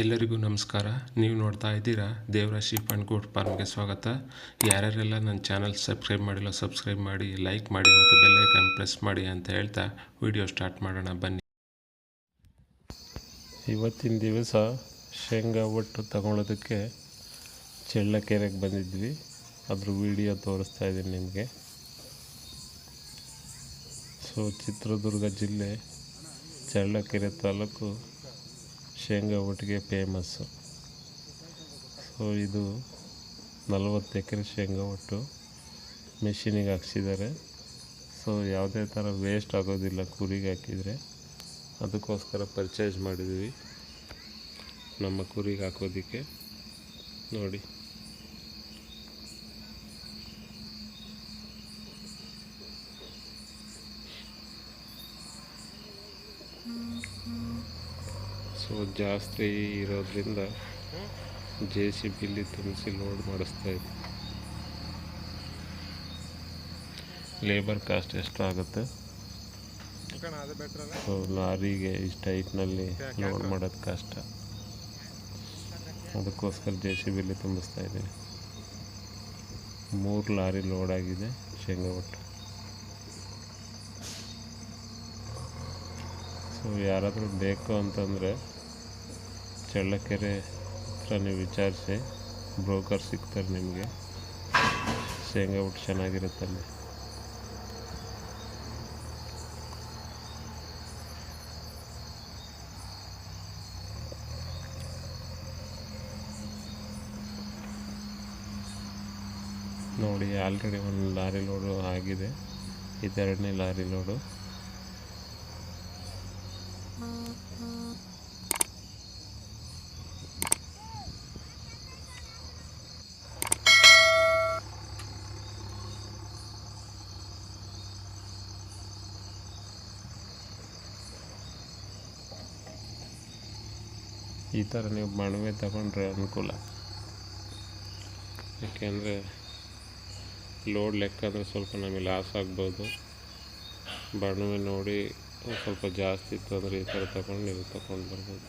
ಎಲ್ಲರಿಗೂ ನಮಸ್ಕಾರ. ನೀವು ನೋಡ್ತಾ ಇದ್ದೀರಾ ದೇವರಾಶಿ ಶೀಪ್ ಆ್ಯಂಡ್ ಫಾರ್ಮ್ಗೆ ಸ್ವಾಗತ. ಯಾರ್ಯಾರೆಲ್ಲ ನನ್ನ ಚಾನಲ್ ಸಬ್ಸ್ಕ್ರೈಬ್ ಮಾಡಿಲ್ಲ, ಸಬ್ಸ್ಕ್ರೈಬ್ ಮಾಡಿ, ಲೈಕ್ ಮಾಡಿ ಮತ್ತು ಬೆಲ್ಲೈಕನ್ ಪ್ರೆಸ್ ಮಾಡಿ ಅಂತ ಹೇಳ್ತಾ ವಿಡಿಯೋ ಸ್ಟಾರ್ಟ್ ಮಾಡೋಣ, ಬನ್ನಿ. ಇವತ್ತಿನ ದಿವಸ ಶೇಂಗಾ ಒಟ್ಟು ತಗೊಳ್ಳೋದಕ್ಕೆ ಚಳ್ಳಕೆರೆಗೆ ಬಂದಿದ್ವಿ. ಅದ್ರ ವಿಡಿಯೋ ತೋರಿಸ್ತಾ ಇದ್ದೀನಿ ನಿಮಗೆ. ಸೊ, ಚಿತ್ರದುರ್ಗ ಜಿಲ್ಲೆ ಚಳ್ಳಕೆರೆ ತಾಲೂಕು ಶೇಂಗಾ ಒಟ್ಟಿಗೆ ಫೇಮಸ್ಸು ಸೊ ಇದು ನಲವತ್ತು ಎಕರೆ ಶೇಂಗಾ ಒಟ್ಟು ಮೆಷಿನಿಗೆ ಹಾಕ್ಸಿದ್ದಾರೆ. ಸೊ ಯಾವುದೇ ಥರ ವೇಸ್ಟ್ ಆಗೋದಿಲ್ಲ ಕುರಿಗೆ ಹಾಕಿದರೆ. ಅದಕ್ಕೋಸ್ಕರ ಪರ್ಚೇಸ್ ಮಾಡಿದ್ವಿ ನಮ್ಮ ಕುರಿಗೆ ಹಾಕೋದಕ್ಕೆ. ನೋಡಿ. ಸೊ ಜಾಸ್ತಿ ಇರೋದ್ರಿಂದ ಜೆ ಸಿ ಬಿಲಿ ತುಂಬಿಸಿ ಲೋಡ್ ಮಾಡಿಸ್ತಾ ಇದ್ವಿ ಲೇಬರ್ ಕಾಸ್ಟ್ ಎಷ್ಟು ಆಗುತ್ತೆ? ಸೊ ಲಾರಿಗೆ ಇಷ್ಟು ಹೈಟ್ನಲ್ಲಿ ಲೋಡ್ ಮಾಡೋದು ಕಷ್ಟ. ಅದಕ್ಕೋಸ್ಕರ ಜೆ ಸಿ ಬಿಲಿ ತುಂಬಿಸ್ತಾ ಇದ್ದೀನಿ. ಮೂರು ಲಾರಿ ಲೋಡ್ ಆಗಿದೆ ಶೇಂಗಾ ಒಟ್ಟು. ಸೊ ಯಾರಾದರೂ ಬೇಕು ಅಂತಂದರೆ ಚಳ್ಳಕೆರೆ ಹತ್ರ ನೀವು ವಿಚಾರಿಸಿ, ಬ್ರೋಕರ್ ಸಿಗ್ತಾರೆ ನಿಮಗೆ. ಶೇಂಗಾ ಚೆನ್ನಾಗಿರುತ್ತೆ ಚೆನ್ನಾಗಿರುತ್ತಲ್ಲಿ ನೋಡಿ, ಆಲ್ರೆಡಿ ಒಂದು ಲಾರಿ ಲೋಡು ಆಗಿದೆ. ಇದೆರಡನೇ ಲಾರಿ ಲೋಡು. ಈ ಥರ ನೀವು ಮಣವೆ ತಗೊಂಡ್ರೆ ಅನುಕೂಲ. ಯಾಕೆಂದರೆ ಲೋಡ್ ಲೆಕ್ಕ ಅಂದರೆ ಸ್ವಲ್ಪ ನಮಗೆ ಲಾಸ್ ಆಗ್ಬೋದು. ಬಣವೆ ನೋಡಿ ಸ್ವಲ್ಪ ಜಾಸ್ತಿ ಇತ್ತು ಅಂದರೆ ಈ ಥರ ತಗೊಂಡು ನೀವು ತಗೊಂಡು ಬರ್ಬೋದು.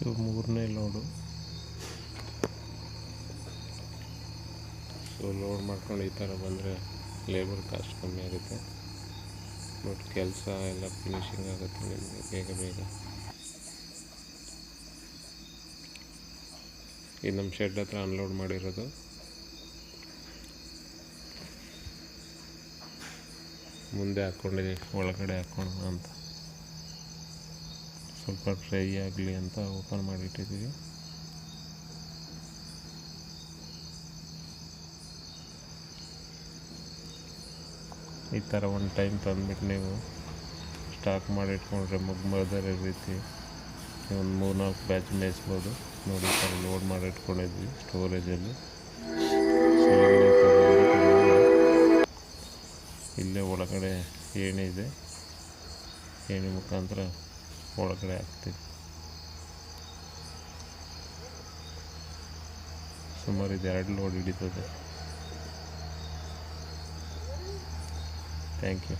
ಇದು ಮೂರನೇ ಲೋಡು ಸೊ ಲೋಡ್ ಮಾಡ್ಕೊಂಡು ಈ ಥರ ಬಂದರೆ ಲೇಬರ್ ಕಾಸ್ಟ್ ಕಮ್ಮಿ ಆಗುತ್ತೆ. ಬಟ್ ಕೆಲಸ ಎಲ್ಲ ಫಿನಿಶಿಂಗ್ ಆಗುತ್ತೆ ನಿಮಗೆ ಬೇಗ ಬೇಗ. ಇದು ನಮ್ಮ ಶೆಡ್ ಹತ್ರ ಅನ್ಲೋಡ್ ಮಾಡಿರೋದು. ಮುಂದೆ ಹಾಕ್ಕೊಂಡಿದ್ದೀನಿ ಒಳಗಡೆ ಹಾಕ್ಕೊಂಡು ಅಂತ. ಸ್ವಲ್ಪ ಡ್ರೈ ಆಗಲಿ ಅಂತ ಓಪನ್ ಮಾಡಿಟ್ಟಿದ್ದೀವಿ. ಈ ಥರ ಒಂದು ಟೈಮ್ ತಂದ್ಬಿಟ್ಟು ನೀವು ಸ್ಟಾಕ್ ಮಾಡಿಟ್ಕೊಂಡ್ರೆ ಮುಗ್ಮದರ ರೀತಿ ಒಂದು ಮೂರು ನಾಲ್ಕು ಬ್ಯಾಚ್ ಮೇಯಿಸ್ಬೋದು. ನೋಡಿ ಥರ ಲೋಡ್ ಮಾಡಿ ಇಟ್ಕೊಂಡಿದ್ವಿ ಸ್ಟೋರೇಜಲ್ಲಿ ಇಲ್ಲೇ ಒಳಗಡೆ ಏಣಿ ಇದೆ. ಏಣಿ ಮುಖಾಂತರ ಒಳಗಡೆ ಹಾಕ್ತೀವಿ ಸುಮಾರು ಇದು ಎರಡು ಲೋಡ್ ಹಿಡಿತದೆ ಥ್ಯಾಂಕ್ ಯು